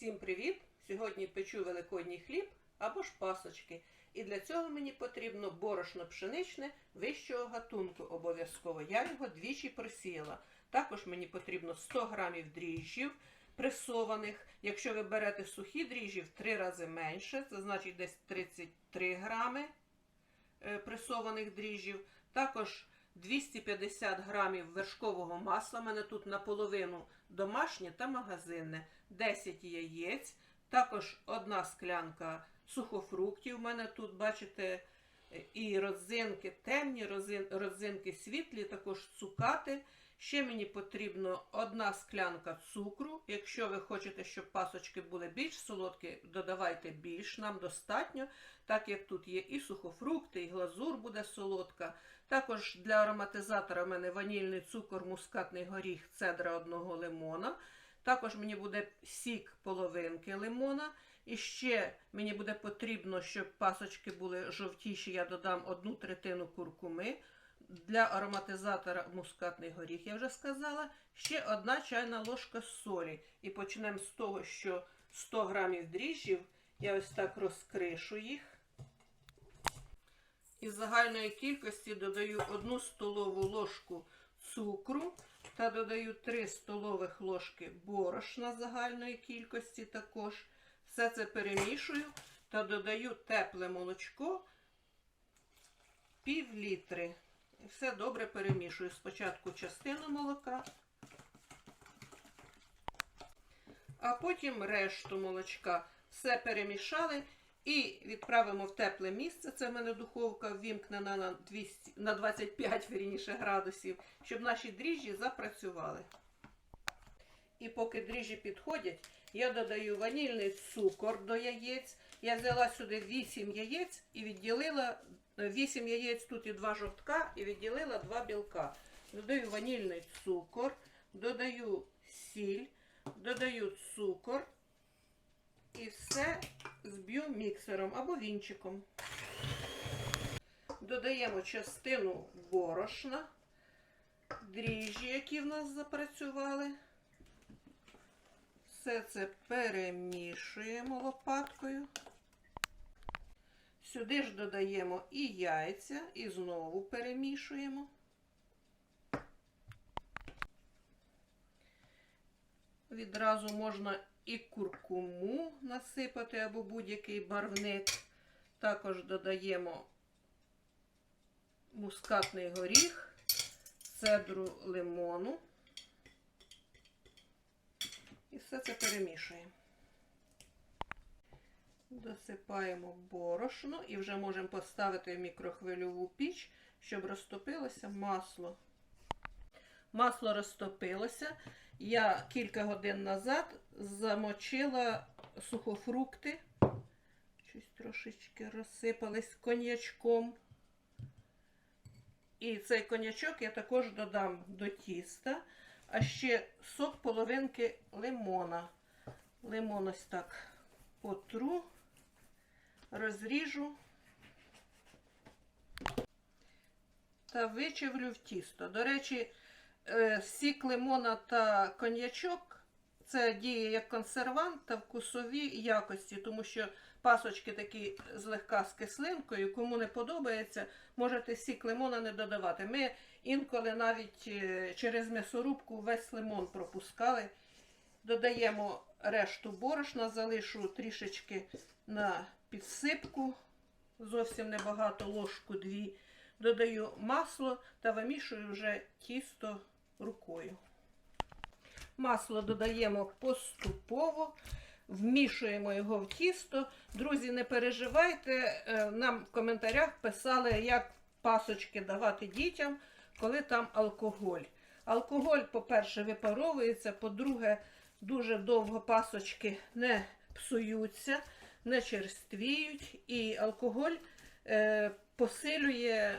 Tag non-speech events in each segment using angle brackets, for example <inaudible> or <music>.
Всім привіт! Сьогодні печу великодній хліб або ж пасочки. І для цього мені потрібно борошно пшеничне вищого гатунку обов'язково. Я його двічі просіяла. Також мені потрібно 100 грамів дріжджів пресованих. Якщо ви берете сухі дріжджі в 3 рази менше, це значить десь 33 грами е, пресованих дріжджів. Також 250 грамів вершкового масла. У мене тут наполовину домашнє та магазинне, 10 яєць, також одна склянка сухофруктів. У мене тут, бачите, і родзинки, темні розин- родзинки світлі, також цукати. Ще мені потрібно одна склянка цукру. Якщо ви хочете, щоб пасочки були більш солодкі, додавайте більш, нам достатньо, так як тут є і сухофрукти, і глазур буде солодка. Також для ароматизатора в мене ванільний цукор, мускатний горіх, цедра одного лимона. Також мені буде сік половинки лимона. І ще мені буде потрібно, щоб пасочки були жовтіші, я додам одну третину куркуми. Для ароматизатора мускатний горіх, я вже сказала. Ще одна чайна ложка солі. І почнемо з того, що 100 грамів дріжджів я ось так розкришу їх. Із загальної кількості додаю 1 столову ложку цукру та додаю 3 столових ложки борошна загальної кількості також. Все це перемішую та додаю тепле молочко пів літри. І Все добре перемішую. Спочатку частину молока, а потім решту молочка. Все перемішали і відправимо в тепле місце. Це в мене духовка ввімкнена на 200, на 25 вірніше, градусів, щоб наші дріжджі запрацювали. І поки дріжджі підходять, я додаю ванільний цукор до яєць. Я взяла сюди 8 яєць і відділила 8 яєць, тут і 2 жовтка, і відділила 2 білка. Додаю ванільний цукор, додаю сіль, додаю цукор і все зб'ю міксером або вінчиком. Додаємо частину борошна, дріжджі, які в нас запрацювали. Все це перемішуємо лопаткою. Сюди ж додаємо і яйця, і знову перемішуємо. Відразу можна і куркуму насипати або будь-який барвник. Також додаємо мускатний горіх, цедру лимону. І все це перемішуємо. Досипаємо борошно і вже можемо поставити в мікрохвильову піч, щоб розтопилося масло. Масло розтопилося. Я кілька годин назад замочила сухофрукти. Щось трошечки розсипались коньячком. І цей коньячок я також додам до тіста. А ще сок половинки лимона. Лимон ось так потру, розріжу та вичавлю в тісто. До речі, сік лимона та коньячок це діє як консервант та вкусові якості, тому що пасочки такі злегка з кислинкою. Кому не подобається, можете сік лимона не додавати. Ми інколи навіть е, через м'ясорубку весь лимон пропускали. Додаємо решту борошна, залишу трішечки на підсипку, зовсім небагато, ложку дві. Додаю масло та вимішую вже тісто рукою. Масло додаємо поступово, вмішуємо його в тісто. Друзі, не переживайте, е, нам в коментарях писали, як пасочки давати дітям, коли там алкоголь. Алкоголь, по-перше, випаровується, по-друге, дуже довго пасочки не псуються, не черствіють, і алкоголь е, посилює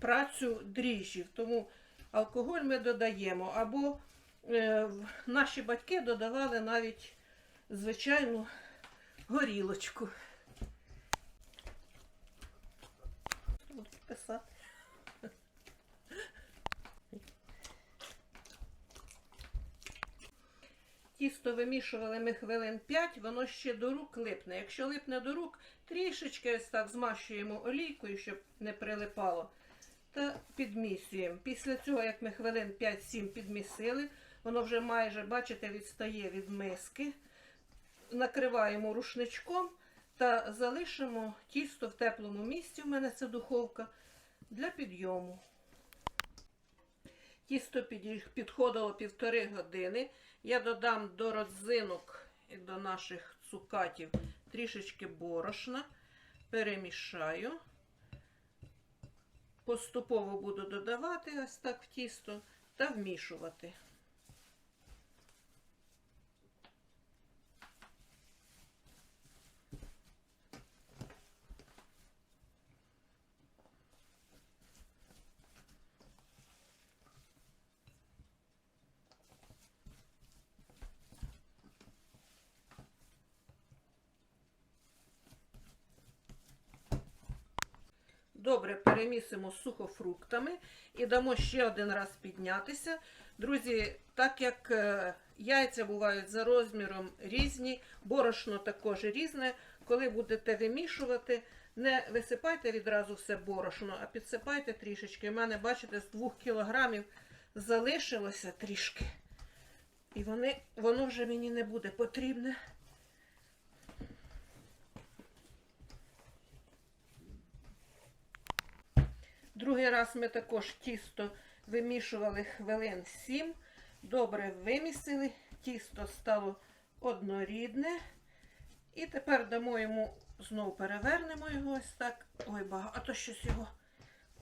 працю дріжджів. Тому алкоголь ми додаємо. Або е, наші батьки додавали навіть звичайну горілочку. Тісто вимішували ми хвилин 5, воно ще до рук липне. Якщо липне до рук, трішечки ось так змащуємо олійкою, щоб не прилипало. Та підмісюємо. Після цього, як ми хвилин 5-7 підмісили, воно вже майже, бачите, відстає від миски. Накриваємо рушничком та залишимо тісто в теплому місці. У мене це духовка для підйому. Тісто підходило півтори години. Я додам до родзинок і до наших цукатів трішечки борошна, перемішаю. Поступово буду додавати ось так в тісто та вмішувати. Добре перемісимо з сухофруктами і дамо ще один раз піднятися. Друзі, так як е, яйця бувають за розміром різні, борошно також різне, коли будете вимішувати, не висипайте відразу все борошно, а підсипайте трішечки. У мене, бачите, з 2 кілограмів залишилося трішки. І вони, воно вже мені не буде потрібне. Другий раз ми також тісто вимішували хвилин 7. Добре вимісили, тісто стало однорідне. І тепер дамо йому, знову перевернемо його ось так. Ой, багато щось його.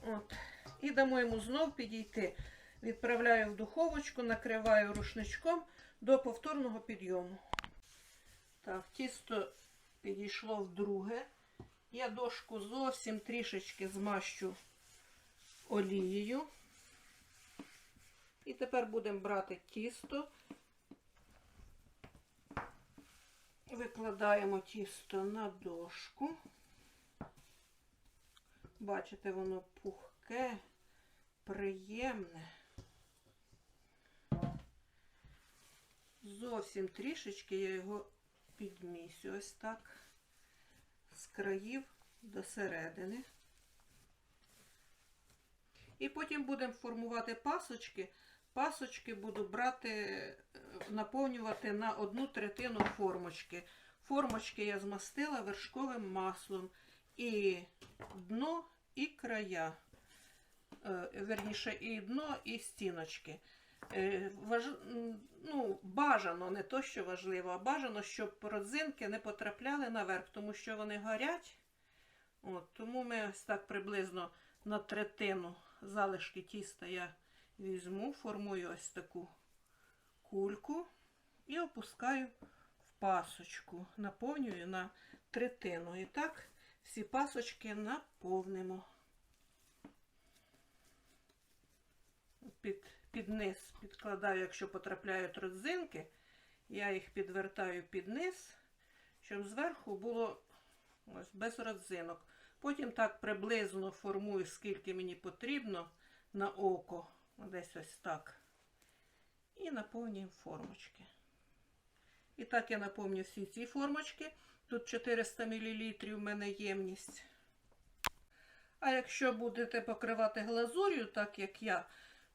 От. І дамо йому знов підійти. Відправляю в духовочку, накриваю рушничком до повторного підйому. Так, тісто підійшло вдруге. Я дошку зовсім трішечки змащу олією. І тепер будемо брати тісто. Викладаємо тісто на дошку. Бачите, воно пухке, приємне. Зовсім трішечки я його підмісю ось так, з країв до середини. І потім будемо формувати пасочки. Пасочки буду брати, е, наповнювати на одну третину формочки. Формочки я змастила вершковим маслом. І дно, і края. Е, Верніше, і дно, і стіночки. Е, Важ... Ну, бажано, не то, що важливо, а бажано, щоб родзинки не потрапляли наверх, тому що вони горять. От, тому ми ось так приблизно на третину залишки тіста я візьму, формую ось таку кульку і опускаю в пасочку. Наповнюю на третину. І так всі пасочки наповнимо. Під, під низ підкладаю, якщо потрапляють родзинки, я їх підвертаю під низ, щоб зверху було ось без родзинок. Потім так приблизно формую, скільки мені потрібно на око. Десь ось так. І наповнюємо формочки. І так я наповню всі ці формочки. Тут 400 мл в мене ємність. А якщо будете покривати глазур'ю, так як я,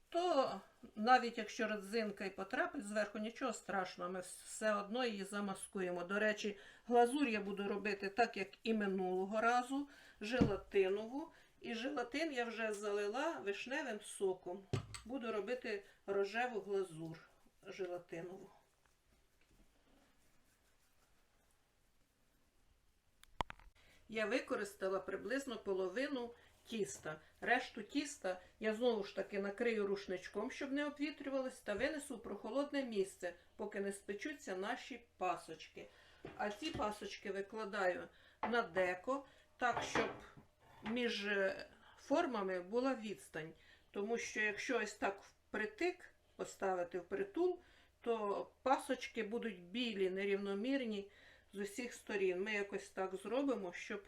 то навіть якщо родзинка і потрапить зверху, нічого страшного, ми все одно її замаскуємо. До речі, глазурь я буду робити так, як і минулого разу, желатинову. І желатин я вже залила вишневим соком. Буду робити рожеву глазур желатинову. Я використала приблизно половину тіста. Решту тіста я знову ж таки накрию рушничком, щоб не обвітрювалось, та винесу в прохолодне місце, поки не спечуться наші пасочки. А ці пасочки викладаю на деко, так, щоб між е, формами була відстань. Тому що якщо ось так впритик поставити впритул, то пасочки будуть білі, нерівномірні з усіх сторін. Ми якось так зробимо, щоб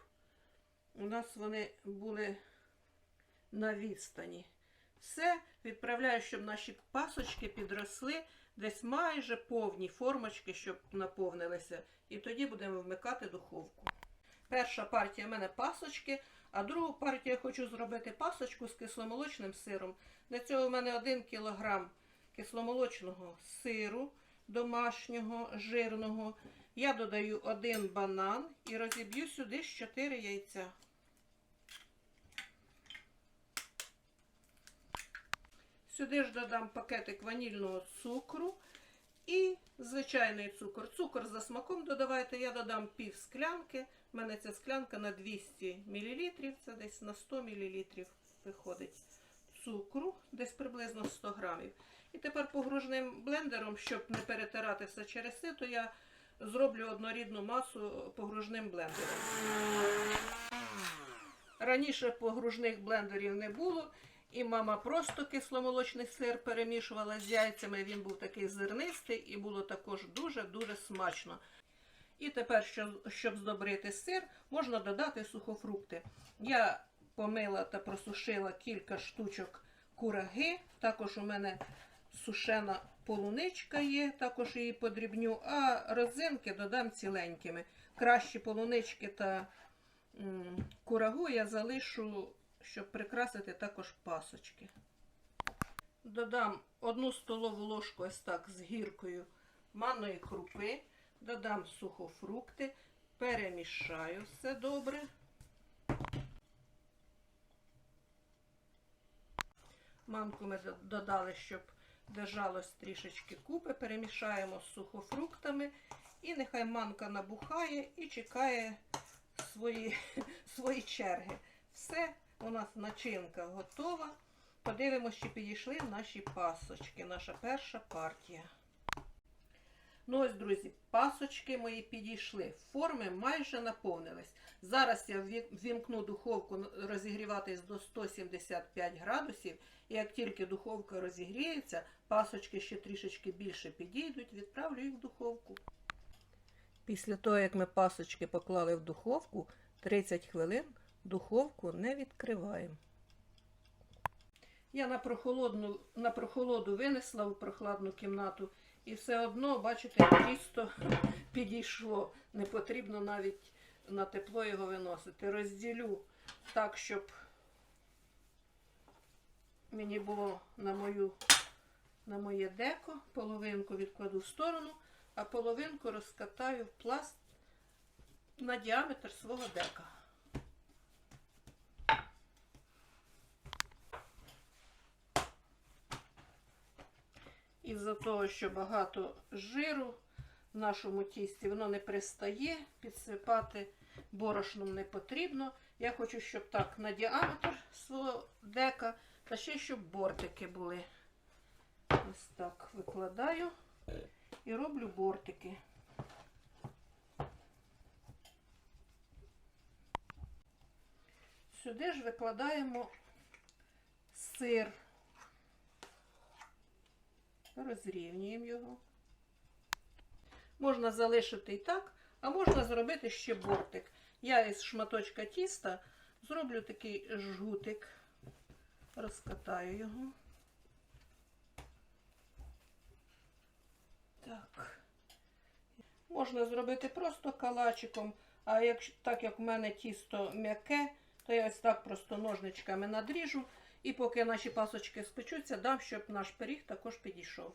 у нас вони були на відстані. Все, відправляю, щоб наші пасочки підросли десь майже повні формочки, щоб наповнилися. І тоді будемо вмикати духовку. Перша партія в мене пасочки, а другу партію я хочу зробити пасочку з кисломолочним сиром. Для цього в мене 1 кг кисломолочного сиру домашнього, жирного. Я додаю один банан і розіб'ю сюди 4 яйця. Сюди ж додам пакетик ванільного цукру і звичайний цукор. Цукор за смаком додавайте, я додам пів склянки. У мене ця склянка на 200 мл, це десь на 100 мл виходить цукру, десь приблизно 100 грамів. І тепер погружним блендером, щоб не перетирати все через сито, я зроблю однорідну масу погружним блендером. Раніше погружних блендерів не було, і мама просто кисломолочний сир перемішувала з яйцями. Він був такий зернистий і було також дуже-дуже смачно. І тепер, щоб, здобрити сир, можна додати сухофрукти. Я помила та просушила кілька штучок кураги. Також у мене сушена полуничка є, також її подрібню, а розинки додам ціленькими. Кращі полунички та курагу я залишу, щоб прикрасити також пасочки. Додам одну столову ложку ось так з гіркою манної крупи, додам сухофрукти, перемішаю все добре. Манку ми додали, щоб держалось трішечки купи, перемішаємо з сухофруктами. І нехай манка набухає і чекає свої, <laughs> свої черги. Все, у нас начинка готова. Подивимось, чи підійшли наші пасочки. Наша перша партія. Ну ось, друзі, пасочки мої підійшли. Форми майже наповнились. Зараз я ввімкну духовку розігріватись до 175 градусів. І як тільки духовка розігріється, пасочки ще трішечки більше підійдуть, відправлю їх в духовку. Після того, як ми пасочки поклали в духовку, 30 хвилин духовку не відкриваємо. Я на прохолодну, на прохолоду винесла в прохладну кімнату і все одно, бачите, тісто підійшло. Не потрібно навіть на тепло його виносити. Розділю так, щоб мені було на, мою, на моє деко. Половинку відкладу в сторону, а половинку розкатаю в пласт на діаметр свого дека. Із-за того, що багато жиру в нашому тісті, воно не пристає, підсипати борошном не потрібно. Я хочу, щоб так на діаметр свого дека, та ще щоб бортики були. Ось так викладаю і роблю бортики. Сюди ж викладаємо сир. Розрівнюємо його. Можна залишити і так, а можна зробити ще бортик. Я із шматочка тіста зроблю такий жгутик, розкатаю його. Так. Можна зробити просто калачиком, а якщо так як в мене тісто м'яке, то я ось так просто ножничками надріжу. І поки наші пасочки спечуться, дам, щоб наш пиріг також підійшов.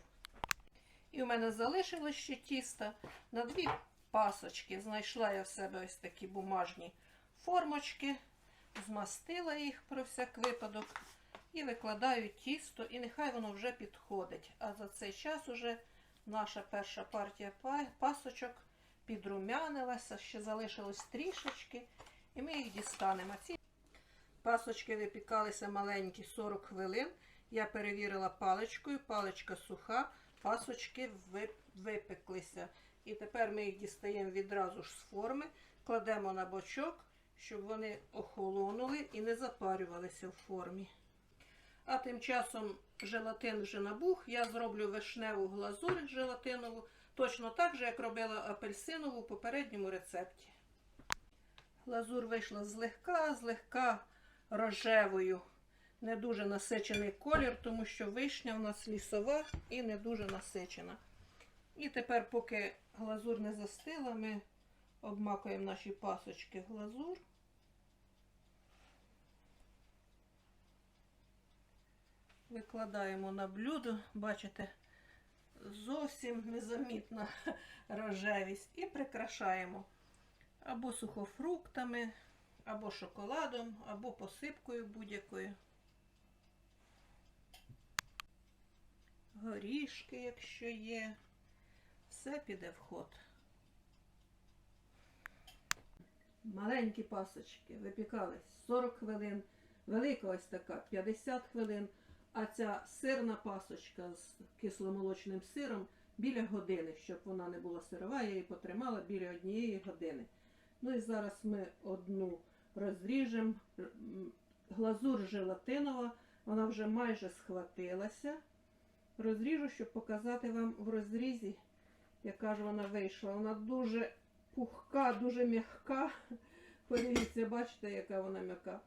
І в мене залишилось ще тісто на дві пасочки. Знайшла я в себе ось такі бумажні формочки, змастила їх про всяк випадок. І викладаю тісто, і нехай воно вже підходить. А за цей час уже наша перша партія пасочок підрумянилася, ще залишилось трішечки, і ми їх дістанемо. Пасочки випікалися маленькі 40 хвилин. Я перевірила паличкою, паличка суха, пасочки випеклися. І тепер ми їх дістаємо відразу ж з форми, кладемо на бочок, щоб вони охолонули і не запарювалися в формі. А тим часом желатин вже набух. Я зроблю вишневу глазурь желатинову, точно так же, як робила апельсинову в попередньому рецепті. Глазур вийшла злегка, злегка рожевою. не дуже насичений колір, тому що вишня у нас лісова і не дуже насичена. І тепер, поки глазур не застила, ми обмакуємо наші пасочки в глазур. Викладаємо на блюдо, бачите, зовсім незамітна рожевість. І прикрашаємо або сухофруктами, або шоколадом, або посипкою будь-якою. Горішки, якщо є, все піде в ход. Маленькі пасочки випікались 40 хвилин, велика ось така 50 хвилин, а ця сирна пасочка з кисломолочним сиром біля години, щоб вона не була сирова, я її потримала біля однієї години. Ну і зараз ми одну розріжемо. Глазур желатинова, вона вже майже схватилася. Розріжу, щоб показати вам в розрізі, яка ж вона вийшла. Вона дуже пухка, дуже м'яка. <laughs> Подивіться, бачите, яка вона м'яка.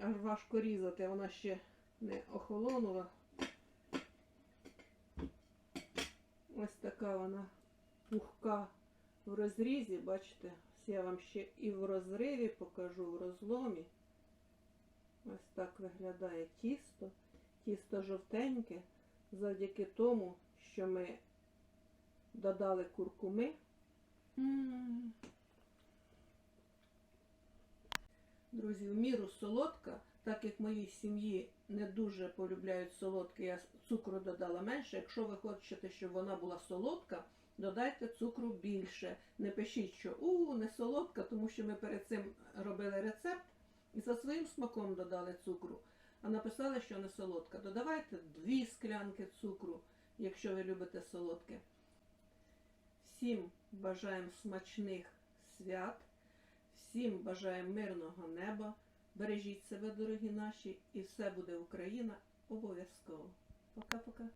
Аж важко різати, вона ще не охолонула. Ось така вона пухка в розрізі, бачите, Я вам ще і в розриві покажу, в розломі. Ось так виглядає тісто. Тісто жовтеньке, завдяки тому, що ми додали куркуми. Друзі, в міру солодка, так як моїй сім'ї не дуже полюбляють солодке, я цукру додала менше. Якщо ви хочете, щоб вона була солодка, додайте цукру більше. Не пишіть, що у не солодка, тому що ми перед цим робили рецепт і за своїм смаком додали цукру. А написали, що не солодка. Додавайте дві склянки цукру, якщо ви любите солодке. Всім бажаємо смачних свят, всім бажаємо мирного неба. Бережіть себе, дорогі наші, і все буде Україна обов'язково. Пока-пока.